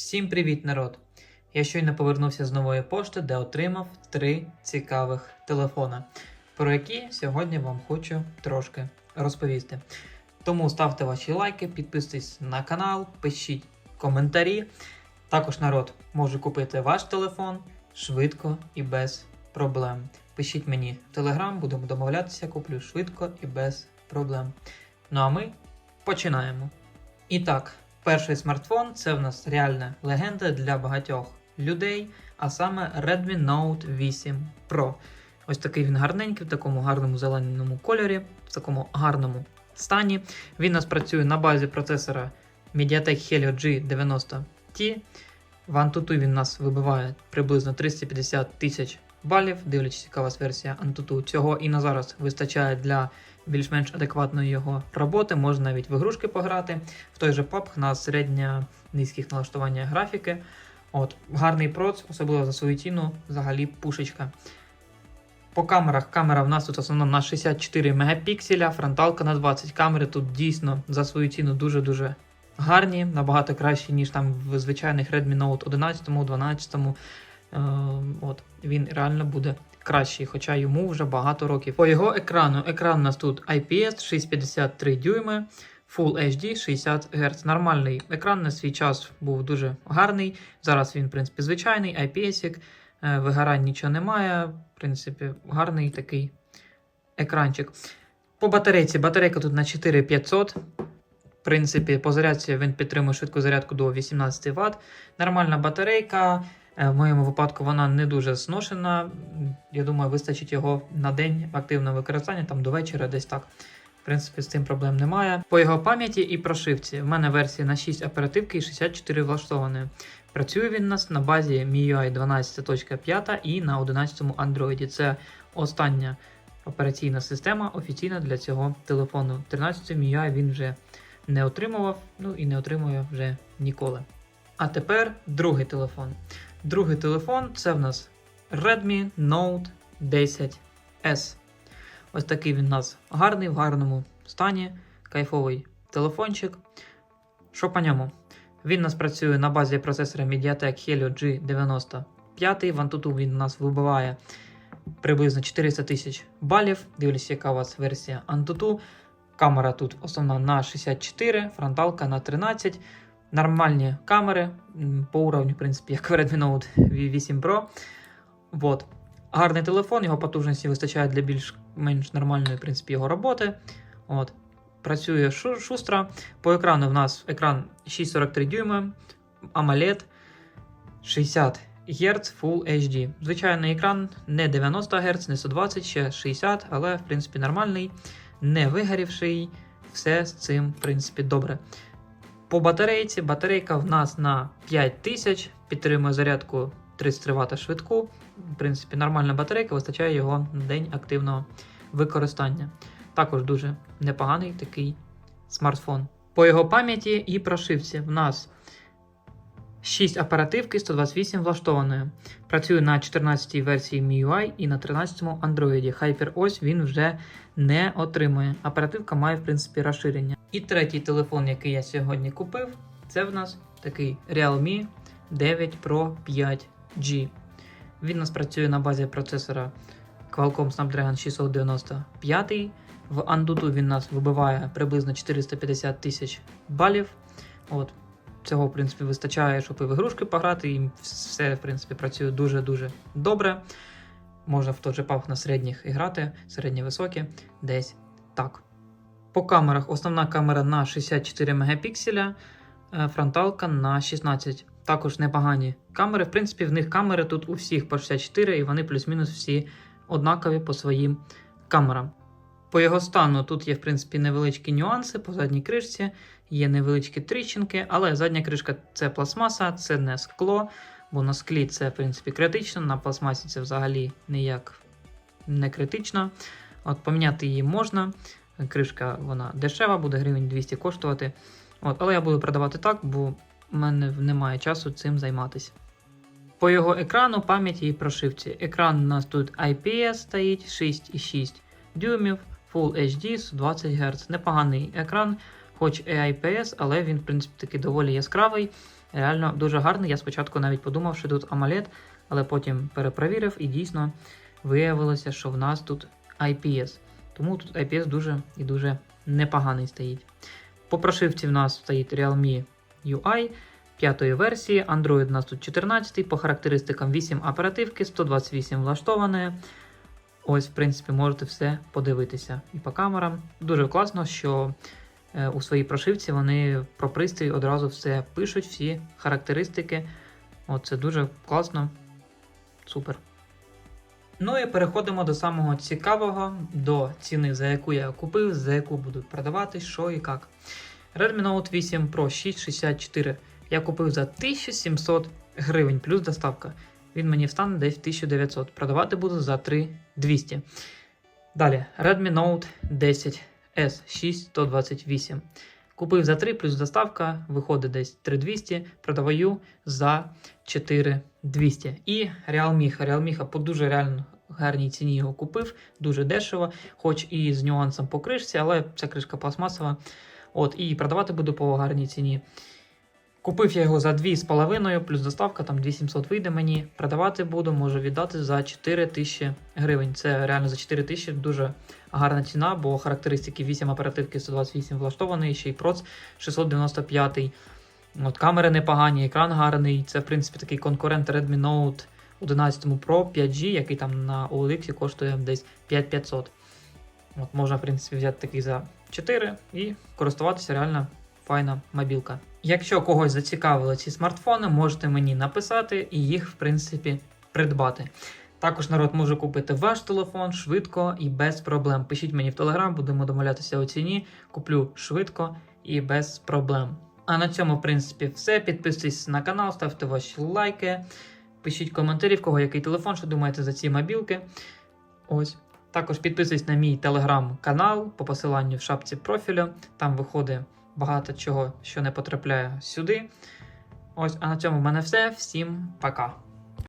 Всім привіт, народ! Я щойно повернувся з нової пошти, де отримав три цікавих телефона, про які сьогодні вам хочу трошки розповісти. Тому ставте ваші лайки, підписуйтесь на канал, пишіть коментарі. Також народ може купити ваш телефон швидко і без проблем. Пишіть мені в телеграм, будемо домовлятися, куплю швидко і без проблем. Ну а ми починаємо. І так, перший смартфон це в нас реальна легенда для багатьох людей, а саме Redmi Note 8 Pro. Ось такий він гарненький, в такому гарному зеленому кольорі, в такому гарному стані. Він у нас працює на базі процесора MediaTek Helio G90T. В Antutu він у нас вибиває приблизно 350 тисяч балів, дивлячись, яка у вас версія Antutu. Цього і на зараз вистачає для більш-менш адекватної його роботи. Можна навіть в ігрушки пограти. В той же PUBG на середньо низьких налаштуваннях графіки. От, гарний проц, особливо за свою ціну, взагалі пушечка. По камерах камера в нас тут основно на 64 мегапікселя, фронталка на 20 камери. Тут дійсно за свою ціну дуже-дуже гарні, набагато кращі, ніж там в звичайних Redmi Note 11, 12. Е, от, він реально буде кращий, хоча йому вже багато років. По його екрану, екран у нас тут IPS 653 дюйми, Full HD 60 Гц. Нормальний екран на свій час був дуже гарний. Зараз він, в принципі, звичайний, IPS, е, вигорань нічого немає. В принципі, гарний такий екранчик. По батарейці, батарейка тут на 4500. В принципі, по зарядці він підтримує швидку зарядку до 18 Вт. Нормальна батарейка. Е, В моєму випадку вона не дуже зношена. Я думаю, вистачить його на день активного використання, там до вечора, десь так. В принципі, з цим проблем немає. По його пам'яті і прошивці. В мене версія на 6 оперативки і 64 влаштованої. Працює він у нас на базі MIUI 12.5 і на 11 Android. Це остання операційна система офіційна для цього телефону. 13 MIUI він вже не отримував, ну і не отримує вже ніколи. А тепер другий телефон. Другий телефон це в нас Redmi Note 10S. Ось такий він у нас гарний, в гарному стані, кайфовий телефончик. Що по ньому? Він у нас працює на базі процесора MediaTek Helio G95. В Antutu він у нас вибиває приблизно 400 тисяч балів. Дивлюсь, яка у вас версія Antutu. Камера тут основна на 64, фронталка на 13. Нормальні камери по уровню, в принципі, як Redmi Note 8 Pro. Вот. Гарний телефон, його потужності вистачає для більш-менш нормальної в принципі, його роботи. От. Працює шу- шустро. По екрану в нас екран 6,43 дюйма, AMOLED 60 Гц Full HD. Звичайний екран не 90 Гц, не 120, ще 60, але в принципі нормальний, не вигорівший. Все з цим, в принципі, добре. По батарейці, батарейка в нас на 5000, підтримує зарядку 33 Вт швидку. В принципі, нормальна батарейка, вистачає його на день активного використання. Також дуже непоганий такий смартфон. По його пам'яті і прошивці в нас 6 оперативки 128 влаштованої. Працює на 14-й версії MIUI і на 13-му Android. HyperOS він вже не отримує. Оперативка має, в принципі, розширення. І третій телефон, який я сьогодні купив, це в нас такий Realme 9 Pro 5G. Він у нас працює на базі процесора Qualcomm Snapdragon 695. В Antutu він нас вибиває приблизно 450 тисяч балів. От. Цього, в принципі, вистачає, щоб і в ігрушки пограти, і все, в принципі, працює дуже-дуже добре. Можна в той же PUBG на середніх і грати, середні високі, десь так. По камерах основна камера на 64 мегапікселя, е, фронталка на 16. Також непогані камери. В принципі, в них камери тут у всіх по 64, і вони плюс-мінус всі однакові по своїм камерам. По його стану тут є, в принципі, невеличкі нюанси по задній кришці, є невеличкі тріщинки, але задня кришка це пластмаса, це не скло, бо на склі це, в принципі, критично, на пластмасі це взагалі ніяк не критично. От Поміняти її можна. Кришка вона дешева, буде гривень 200 коштувати. От, але я буду продавати так, бо в мене немає часу цим займатися. По його екрану, пам'яті і прошивці. Екран у нас тут IPS стоїть 6,6 дюймів, Full HD 120 Гц. Непоганий екран, хоч і IPS, але він, в принципі, таки доволі яскравий. Реально дуже гарний. Я спочатку навіть подумав, що тут AMOLED, але потім перепровірив і дійсно виявилося, що в нас тут IPS. Тому тут IPS дуже і дуже непоганий стоїть. По прошивці в нас стоїть Realme UI п'ятої версії, Android у нас тут 14, по характеристикам 8 оперативки, 128 влаштоване. Ось, в принципі, можете все подивитися. І по камерам. Дуже класно, що е, у своїй прошивці вони про пристрій одразу все пишуть, всі характеристики. От це дуже класно. Супер. Ну і переходимо до самого цікавого, до ціни, за яку я купив, за яку будуть продавати, що і як. Redmi Note 8 Pro 664 я купив за 1700 гривень плюс доставка. Він мені встане десь 1900. Продавати буду за 3200. Далі Redmi Note 10 S 6128. Купив за 3 плюс доставка, виходить десь 3200, продаваю за 4200. І Realme. Realme по дуже реально гарній ціні його купив, дуже дешево, хоч і з нюансом по кришці, але ця кришка пластмасова. От, і продавати буду по гарній ціні. Купив я його за 2,5, плюс доставка, там 2700 вийде мені. Продавати буду, можу віддати за 4000 гривень. Це реально за 4000 дуже гарна ціна, бо характеристики 8 оперативки 128 влаштований, ще й проц 695. От Камери непогані, екран гарний. Це, в принципі, такий конкурент Redmi Note 11 Pro 5G, який там на OLX коштує десь 5500. От Можна, в принципі, взяти такий за 4 і користуватися реально файна мобілка. Якщо когось зацікавили ці смартфони, можете мені написати і їх, в принципі, придбати. Також народ може купити ваш телефон швидко і без проблем. Пишіть мені в Телеграм, будемо домовлятися у ціні. Куплю швидко і без проблем. А на цьому, в принципі, все. Підписуйтесь на канал, ставте ваші лайки, пишіть коментарі, в кого який телефон, що думаєте за ці мобілки. Ось. Також підписуйтесь на мій телеграм-канал по посиланню в шапці профілю. Там виходить багато чого, що не потрапляє сюди. Ось, а на цьому в мене все. Всім пока.